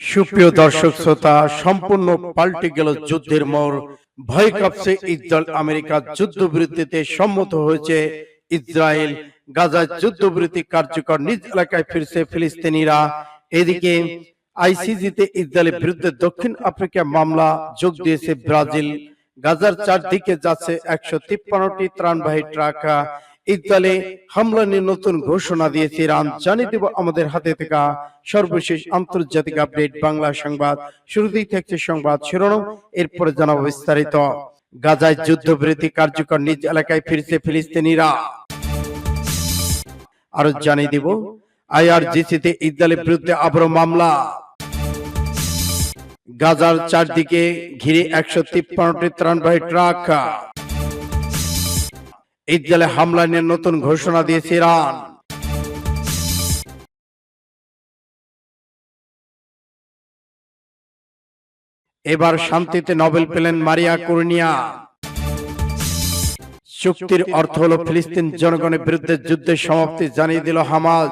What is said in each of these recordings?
সুপ্রিয় দর্শক শ্রোতা সম্পূর্ণ পাল্টে গেল যুদ্ধের মোড়। ভয় কাঁপছে ইসরায়েল আমেরিকা যুদ্ধবিরতিতে সম্মত হয়েছে ইসরায়েল। গাজায় যুদ্ধবিরতি কার্যকর নিজ এলাকায় ফিরছে ফিলিস্তিনিরা। এদিকে আইসিজিতে ইসরায়েলের বিরুদ্ধে দক্ষিণ আফ্রিকা মামলা যোগ দিয়েছে ব্রাজিল। গাজার চারদিকে যাচ্ছে একশো তিপ্পান্নটি ত্রাণবাহী ট্রাক। ইসরায়েলে হামলা নিয়ে নতুন ঘোষণা দিয়েছে ইরান। জানিয়ে দেব আমাদের হাতে থাকা সর্বশেষ আন্তর্জাতিক আপডেট বাংলা সংবাদ। শুরুতেই থাকছে সংবাদ শিরোনাম। এরপরে জানাব বিস্তারিত। গাজায় যুদ্ধবিরতি কার্যকর নিজ এলাকায় ফিরছে ফিলিস্তিনিরা আরও জানিয়ে দিব আইআরজিসিতে ইসরায়েলের বিরুদ্ধে আবারও মামলা। গাজার চারদিকে ঘিরে একশো তিপ্পান্নটি ত্রাণবাহী ট্রাক। ইসরায়েলে হামলা নিয়ে নতুন ঘোষণা দিয়েছে ইরান। এবার শান্তিতে নোবেল পেলেন মারিয়া কুর্নিয়া। চুক্তির অর্থ হলো ফিলিস্তিন জনগণের বিরুদ্ধে যুদ্ধের সমাপ্তি জানিয়ে দিল হামাজ।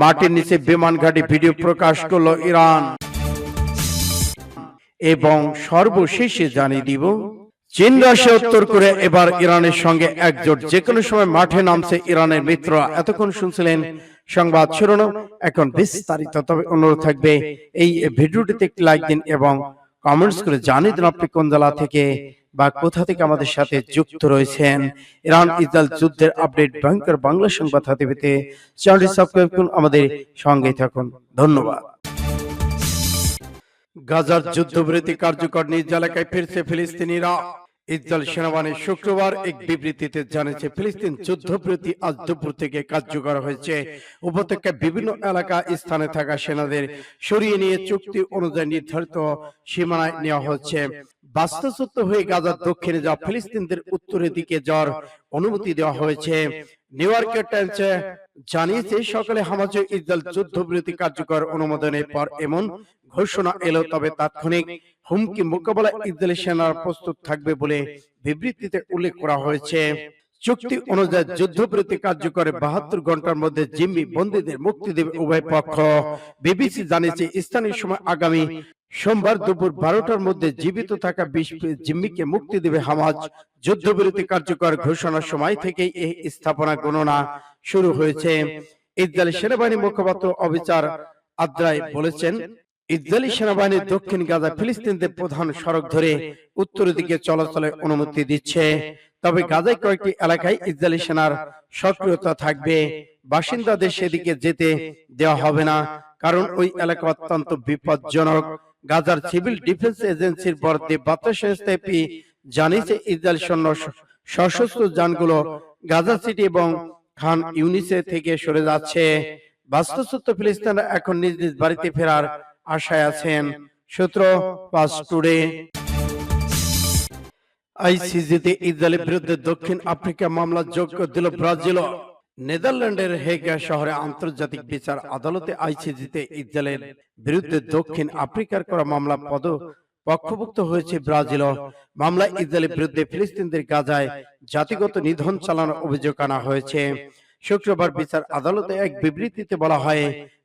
মাটির নিচে বিমান ঘাঁটি ভিডিও প্রকাশ করল ইরান। এবং সর্বশেষে জানিয়ে দিব চীন রাশিয়া উত্তর করে এবার ইরানের সঙ্গে একজোট। যে কোনো সময় মাঠে নামছে ইরানের মিত্ররা এতক্ষণ শুনছিলেন সংবাদ শিরোনাম। এখন বিস্তারিত তবে অনুরোধ থাকবে এই ভিডিওটিতে একটি লাইক দিন এবং কমেন্টস করে জানিয়ে দিন আপনি কোন জেলা থেকে বা কোথা থেকে আমাদের সাথে যুক্ত রয়েছেন? ইরান ইসরায়েল যুদ্ধের আপডেট ভয়ঙ্কর বাংলা সংবাদ হাতে পেতে চ্যানেলটি সাবস্ক্রাইব করুন। আমাদের সঙ্গে থাকুন। ধন্যবাদ। গাজার যুদ্ধবিরতি কার্যকর নিজ এলাকায় ফিরছে ফিলিস্তিনিরা ইসরায়েল সেনাবাহিনী শুক্রবার এক বিবৃতিতে জানিয়েছে ফিলিস্তিন যুদ্ধবিরতি আজ দুপুর থেকে কার্যকর হয়েছে। উপত্যকায় বিভিন্ন এলাকা স্থানে থাকা সেনাদের সরিয়ে নিয়ে চুক্তি অনুযায়ী নির্ধারিত সীমানায় নেওয়া হচ্ছে। বাস্তুচ্যুত হয়ে গাজার দক্ষিণে যাওয়া ফিলিস্তিনদের উত্তরের দিকে যাওয়ার অনুমতি দেওয়া হয়েছে। নিউ ইয়র্কের টাইমসে জানিয়েছে সকালে হামাজ ইসরায়েল যুদ্ধবিরতি কার্যকর অনুমোদনের পর এমন ঘোষণা এলো তবে তাৎক্ষণিক হুমকি মোকাবেলায় ইসরায়েলি সেনারা প্রস্তুত থাকবে বলে বিবৃতিতে উল্লেখ করা হয়েছে। চুক্তি অনুযায়ী যুদ্ধবিরতি কার্যকরে বাহাত্তর ঘণ্টার মধ্যে জিম্মি বন্দীদের মুক্তি দেবে উভয় পক্ষ। বিবিসি জানিয়েছে স্থানীয় সময় আগামী সোমবার দুপুর বারোটার মধ্যে জীবিত থাকা বিশ জিম্মিকে মুক্তি দেবে হামাজ যুদ্ধবিরতি কার্যকর ঘোষণার সময় থেকেই এই স্থাপনা গণনা শুরু হয়েছে। ইসরায়েলি সেনাবাহিনী মুখপাত্র অবিচার আদ্রাই বলেছেন ইসরায়েলি সেনাবাহিনী দক্ষিণ গাজা ফিলিস্তিনদের প্রধান সড়ক ধরে উত্তরের দিকে চলাচলের অনুমতি দিচ্ছে। তবে গাজায় কয়েকটি এলাকায় ইসরায়েলি সেনার সক্রিয়তা থাকবে। বাসিন্দাদের সেদিকে যেতে দেওয়া হবে না কারণ ওই এলাকা অত্যন্ত বিপজ্জনক। গাজার সিভিল ডিফেন্স এজেন্সির বরাদ্দে এপি জানিয়েছে ইসরায়েল সৈন্য সশস্ত্র যানগুলো গাজা সিটি এবং খান ইউনিসে থেকে সরে যাচ্ছে বাস্তুচ্যুত ফিলিস্তিনরা এখন নিজ নিজ বাড়িতে ফেরার আশায় আছেন সূত্র পাস টুডে। আইসিজিতে ইসরায়েলের বিরুদ্ধে দক্ষিণ আফ্রিকা মামলা যোগ্য দিল ব্রাজিল। নেদারল্যান্ডের হেগা শহরে আন্তর্জাতিক বিচার আদালতে আইসিজিতে ইসরায়েলের বিরুদ্ধে দক্ষিণ আফ্রিকার করা মামলা পদ পক্ষভুক্ত হয়েছে ব্রাজিল। মামলায় ইসরায়েলের বিরুদ্ধে ফিলিস্তিনদের গাজায় জাতিগত নিধন চালানোর অভিযোগ আনা হয়েছে। শুক্রবার বিচার আদালতে এক বিবৃতিতে বলা হয়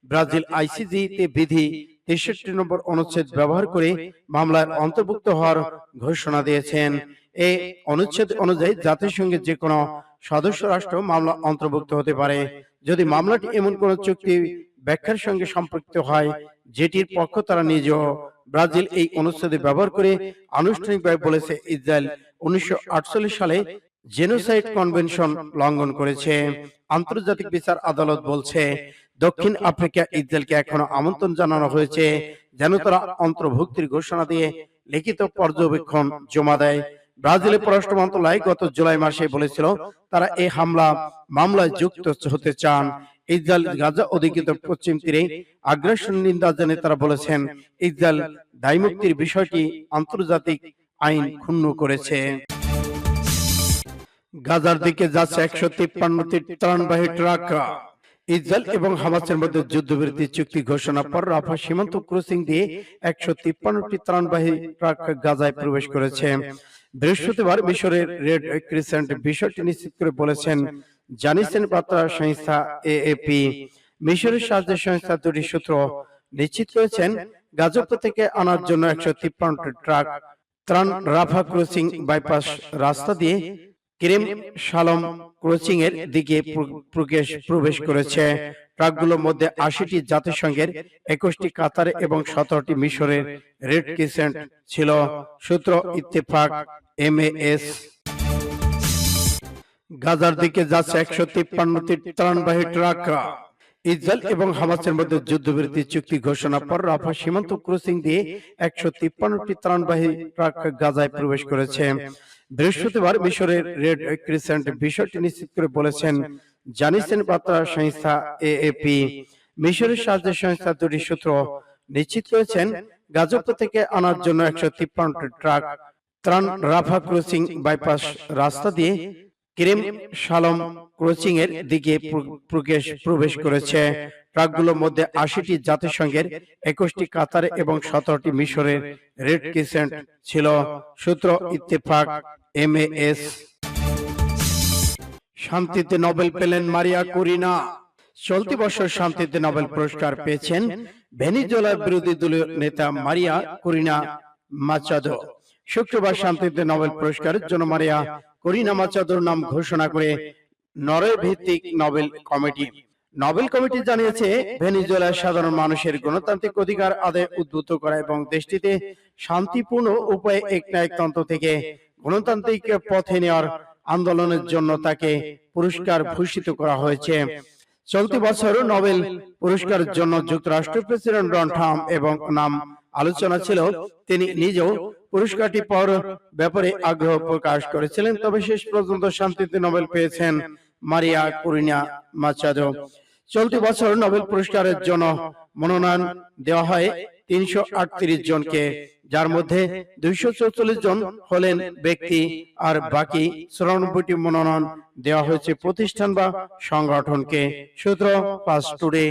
ব্রাজিল আইসিজি তে বিধি তেষট্টি নম্বর অনুচ্ছেদ ব্যবহার করে মামলার অন্তর্ভুক্ত হওয়ার ঘোষণা দিয়েছেন। এই অনুচ্ছেদ অনুযায়ী জাতিসংঘের যে কোনো সদস্য রাষ্ট্র মামলা অন্তর্ভুক্ত হতে পারে। যদি মামলাটি এমন কোন চুক্তি ব্যাখ্যার সঙ্গে সম্পৃক্ত হয়, যেটির পক্ষ তারা নিজ ব্রাজিল এই অনুচ্ছেদে ব্যবহার করে আনুষ্ঠানিকভাবে বলেছে, ইসরায়েল উনিশশো আটচল্লিশ সালে জেনোসাইড কনভেনশন লঙ্ঘন করেছে। আন্তর্জাতিক বিচার আদালত বলছে দক্ষিণ আফ্রিকা ইসরায়েলকে এখনও আমন্ত্রণ জানানো হয়েছে যেন তারা অন্তর্ভুক্তির ঘোষণা দিয়ে লিখিত পর্যবেক্ষণ জমা দেয়। ব্রাজিলের পররাষ্ট্র মন্ত্রণালয় গত জুলাই মাসে বলেছিল তারা এই হামলা মামলায় যুক্ত হতে চান। ইসরায়েল গাজা অধিকৃত পশ্চিম তীরে আগ্রাসন নিন্দা জানিয়ে তারা বলেছেন ইসরায়েল দায়মুক্তির বিষয়টি আন্তর্জাতিক আইন ক্ষুণ্ণ করেছে। গাজার দিকে যাচ্ছে একশো তিপ্পান্নটি ত্রাণবাহী ট্রাক ইসরায়েল এবং হামাসের মধ্যে যুদ্ধবিরতি চুক্তি ঘোষণা পর রাফা সীমান্ত ক্রসিং দিয়ে একশো তিপ্পান্নটি ত্রাণবাহী ট্রাক গাজায় প্রবেশ করেছে। বৃহস্পতিবার মিশরের রেড ক্রিসেন্ট বিষয়টি নিশ্চিত করে বলেছেন জানিয়েছেন বার্তা সংস্থা এএপি। মিশরের সাহায্য সংস্থা দুটি সূত্র নিশ্চিত করেছেন গাজীপুর থেকে আনার জন্য একশো তিপ্পান্নটি ট্রাক ত্রাণ রাফা ক্রসিং বাইপাস রাস্তা দিয়ে ক্রিম শালম ক্রসিং এর দিকে প্রবেশ- প্রবেশ করেছে। ট্রাকগুলোর মধ্যে আশিটি জাতিসংঘের একুশটি কাতার এবং সতেরোটি মিশরের রেড ক্রিসেন্ট ছিল সূত্র ইত্তেফাক এম এস। গাজার দিকে যাচ্ছে একশো তিপ্পান্নটি ত্রাণবাহী ট্রাক ইসরায়েল এবং হামাসের মধ্যে যুদ্ধবিরতি চুক্তি ঘোষণা পর রাফা সীমান্ত ক্রসিং দিয়ে একশো তিপ্পান্নটি ত্রাণবাহী ট্রাক গাজায় প্রবেশ করেছে। বৃহস্পতিবার মিশরের রেড ক্রিসেন্ট বিষয়টি নিশ্চিত করে বলেছেন জানিয়েছেন বার্তা সংস্থা এএপি। মিশরের সাহায্য সংস্থা দুটি সূত্র নিশ্চিত করেছেন গাজীপুর থেকে আনার জন্য একশো তিপ্পান্নটি ট্রাক ত্রাণ রাফা ক্রসিং বাইপাস রাস্তা দিয়ে ক্রিম শালম ক্রসিং এর দিকে প্রবেশ করেছে। ট্রাকগুলোর মধ্যে আশিটি জাতিসংঘের একুশটি কাতার এবং সতেরোটি মিশরের রেড ক্রিসেন্ট ছিল সূত্র ইত্তেফাক এম এস। শান্তিতে নোবেল পেলেন মারিয়া কুরিনা। চলতি বছর শান্তিতে নোবেল পুরস্কার পেয়েছেন ভেনিজুয়েলার বিরোধী দলীয় নেতা মারিয়া কুরিনা মাচাদো। শুক্রবার শান্তিতে নোবেল পুরস্কারের জন্য মারিয়া করিনা মাচাদোর নাম ঘোষণা করে নরওয়ে ভিত্তিক নোবেল কমিটি। নোবেল কমিটি জানিয়েছে ভেনিজুয়েলার সাধারণ মানুষের গণতান্ত্রিক অধিকার আদায় উদ্বুদ্ধ করা এবং দেশটিতে শান্তিপূর্ণ উপায়ে একনায়কতন্ত্র থেকে গণতান্ত্রিক পথে নেওয়ার আন্দোলনের জন্য তাকে পুরস্কার ভূষিত করা হয়েছে। চলতি বছর নোবেল পুরস্কারের জন্য যুক্তরাষ্ট্রের প্রেসিডেন্ট ডোনাল্ড ট্রাম্প এবং নাম আলোচনা ছিল তিনি নিজেও পুরস্কারটি পাওয়ার ব্যাপারে আগ্রহ প্রকাশ করেছিলেন। তবে শেষ পর্যন্ত শান্তিতে নোবেল পেয়েছেন মারিয়া কুরিনা মাচাদো চলতি বছর নোবেল পুরস্কারের জন্য মনোনয়ন দেওয়া হয় তিনশো আটত্রিশ জনকে, যার মধ্যে দুইশো জন হলেন ব্যক্তি আর বাকি চুরানব্বইটি মনোনয়ন দেওয়া হয়েছে প্রতিষ্ঠান বা সংগঠনকে। সূত্র পাস টুডে।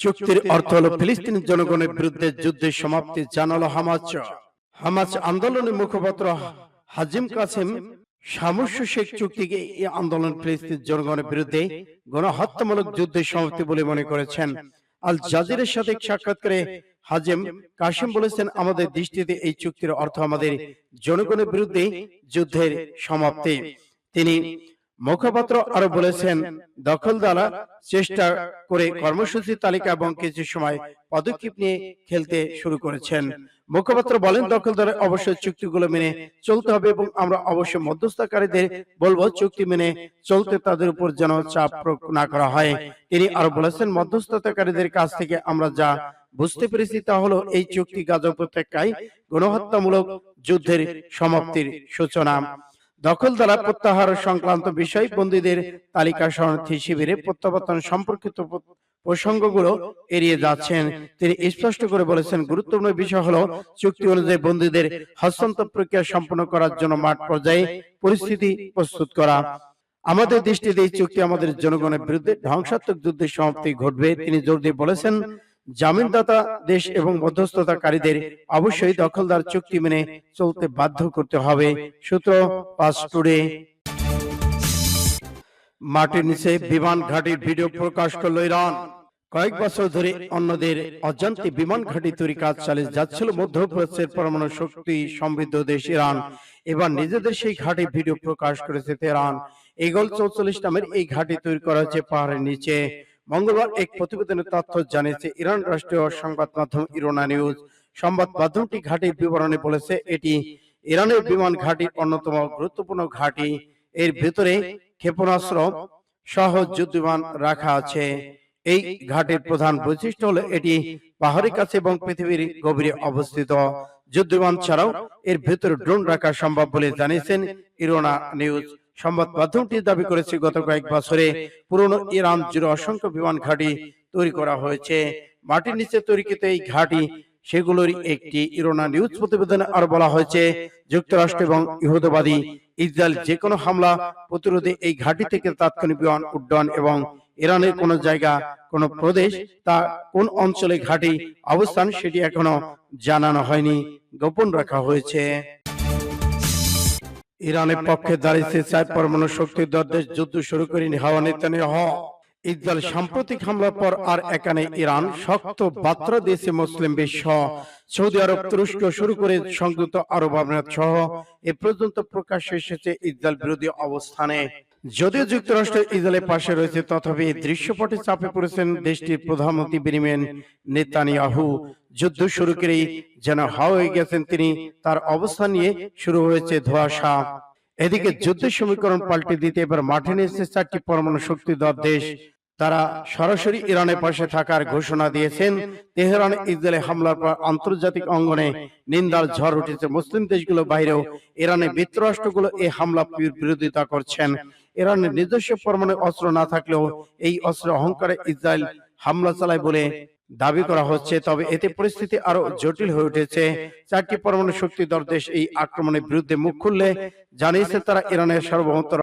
চুক্তির অর্থ হল ফিলিস্তিনি জনগণের বিরুদ্ধে যুদ্ধের সমাপ্তি, জানালো হামাচ। হামাচ আন্দোলনের মুখপাত্র হাজিম কাসেম সামস্য শেখ চুক্তিকে এই আন্দোলন ফিলিস্তিন জনগণের বিরুদ্ধে গণহত্যামূলক যুদ্ধের সমাপ্তি বলে মনে করেছেন। আল জাজিরের সাথে সাক্ষাৎ সাক্ষাৎকারে হাজেম কাশিম বলেছেন আমাদের দৃষ্টিতে এই চুক্তির অর্থ আমাদের জনগণের বিরুদ্ধে যুদ্ধের সমাপ্তি। তিনি মুখপাত্র আরও বলেছেন দখলদারা চেষ্টা করে কর্মসূচি তালিকা এবং কিছু সময় পদক্ষেপ নিয়ে খেলতে শুরু করেছেন। মুখপাত্র বলেন দখলদার অবশ্যই চুক্তিগুলো মেনে চলতে হবে এবং আমরা অবশ্যই মধ্যস্থকারীদের বলব চুক্তি মেনে চলতে তাদের উপর যেন চাপ প্রয়োগ না করা হয়। তিনি আরও বলেছেন মধ্যস্থতাকারীদের কাছ থেকে আমরা যা বুঝতে পেরেছি তা হলো এই চুক্তি গাজা উপত্যকায় গণহত্যামূলক যুদ্ধের সমাপ্তির সূচনা। দখল দ্বারা প্রত্যাহার সংক্রান্ত বিষয় বন্দীদের তালিকা শরণার্থী শিবিরে প্রত্যাবর্তন সম্পর্কিত প্রসঙ্গগুলো এড়িয়ে যাচ্ছেন। তিনি স্পষ্ট করে বলেছেন গুরুত্বপূর্ণ বিষয় হলো চুক্তি অনুযায়ী বন্দীদের হস্তান্তর প্রক্রিয়া সম্পন্ন করার জন্য মাঠ পর্যায়ে পরিস্থিতি প্রস্তুত করা। আমাদের দৃষ্টিতে এই চুক্তি আমাদের জনগণের বিরুদ্ধে ধ্বংসাত্মক যুদ্ধের সমাপ্তি ঘটবে তিনি জোর দিয়ে বলেছেন জামিনদাতা দেশ এবং মধ্যস্থতাকারীদের অবশ্যই দখলদার চুক্তি মেনে চলতে বাধ্য করতে হবে। সূত্র পাস টুডে। মাটির নিচে বিমান ঘাটির ভিডিও প্রকাশ করল ইরান। কয়েক বছর ধরে অন্যদের অজান্তে বিমান ঘাঁটি তৈরি কাজ চালিয়ে যাচ্ছিল মধ্যপ্রাচ্যের পরমাণু শক্তি সমৃদ্ধ দেশ ইরান। এবার নিজেদের সেই ঘাঁটি ভিডিও প্রকাশ করেছে তেহরান। এগল চৌচল্লিশ নামের এই ঘাঁটি তৈরি করা হয়েছে পাহাড়ের নিচে। মঙ্গলবার এক প্রতিবেদনের তথ্য জানিয়েছে ইরান রাষ্ট্রীয় সংবাদ মাধ্যম ইরোনা নিউজ সংবাদ মাধ্যমটি ঘাঁটির বিবরণে বলেছে এটি ইরানের বিমান ঘাঁটির অন্যতম গুরুত্বপূর্ণ ঘাঁটি। এর ভেতরে ক্ষেপণাস্ত্র সহ যুদ্ধবিমান রাখা আছে। এই ঘাটের প্রধান বৈশিষ্ট্য হলো এটি পাহাড়ের কাছে এবং পৃথিবীর গভীরে অবস্থিত যুদ্ধবিমান ছাড়াও এর ভেতরে ড্রোন রাখা সম্ভব বলে জানিয়েছেন ইরোনা নিউজ। সংবাদ মাধ্যমটি দাবি করেছে, গত কয়েক বছরে পুরনো ইরান জুড়ে অসংখ্য বিমান ঘাঁটি তৈরি করা হয়েছে। মাটির নিচে তৈরিকৃত এই ঘাঁটি সেগুলোর একটি ইরোনা নিউজ প্রতিবেদনে আরও বলা হয়েছে, যুক্তরাষ্ট্র এবং ইহুদবাদী ইসরায়েল যে কোনো হামলা প্রতিরোধে এই ঘাঁটি থেকে তাৎক্ষণিক বিমান উড্ডয়ন এবং ইরানের কোন জায়গা, কোন প্রদেশ তা কোন অঞ্চলে ঘাঁটি অবস্থান সেটি এখনও জানানো হয়নি, গোপন রাখা হয়েছে। ইরানের পক্ষে দাঁড়িয়েছে চার পরমাণু শক্তি দরদেশ যুদ্ধ শুরু করেনি হাওয়া হ ইসরায়েল সাম্প্রতিক হামলার পর আর এখানে ইরান শক্ত বাত্র দিয়েছে মুসলিম বিশ্ব। সৌদি আরব তুরস্ক শুরু করে সংযুক্ত আরব আমিরাত সহ এ পর্যন্ত প্রকাশ্যে এসেছে ইসরায়েল বিরোধী অবস্থানে। যদিও যুক্তরাষ্ট্র ইসরায়েলের পাশে রয়েছে, তথাপি এই দৃশ্যপটে চাপে পড়েছেন দেশটির প্রধানমন্ত্রী বেনিয়ামিন নেতানিয়াহু। যুদ্ধ শুরু করেই যেন হাওয়া হয়ে গেছেন তিনি, তার অবস্থান নিয়ে শুরু হয়েছে ধোঁয়াশা। এদিকে যুদ্ধের সমীকরণ পাল্টে দিতে এবার মাঠে নিয়েছে চারটি পরমাণু শক্তিধর দেশ। তারা সরাসরি ইরানের পাশে থাকার ঘোষণা দিয়েছেন। তেহরান ইসরায়েলে হামলার পর আন্তর্জাতিক অঙ্গনে নিন্দার ঝড় উঠেছে। মুসলিম দেশগুলো বাইরেও ইরানের মিত্ররাষ্ট্রগুলো এই হামলা বিরোধিতা করছেন। ইরানের নিজস্ব পরমাণু অস্ত্র না থাকলেও এই অস্ত্র অহংকারে ইসরায়েল হামলা চালায় বলে দাবি করা হচ্ছে। তবে এতে পরিস্থিতি আরও জটিল হয়ে উঠেছে। চারটি পরমাণু শক্তিধর দেশ এই আক্রমণের বিরুদ্ধে মুখ খুললে জানিয়েছে তারা ইরানের সার্বভৌমত্ব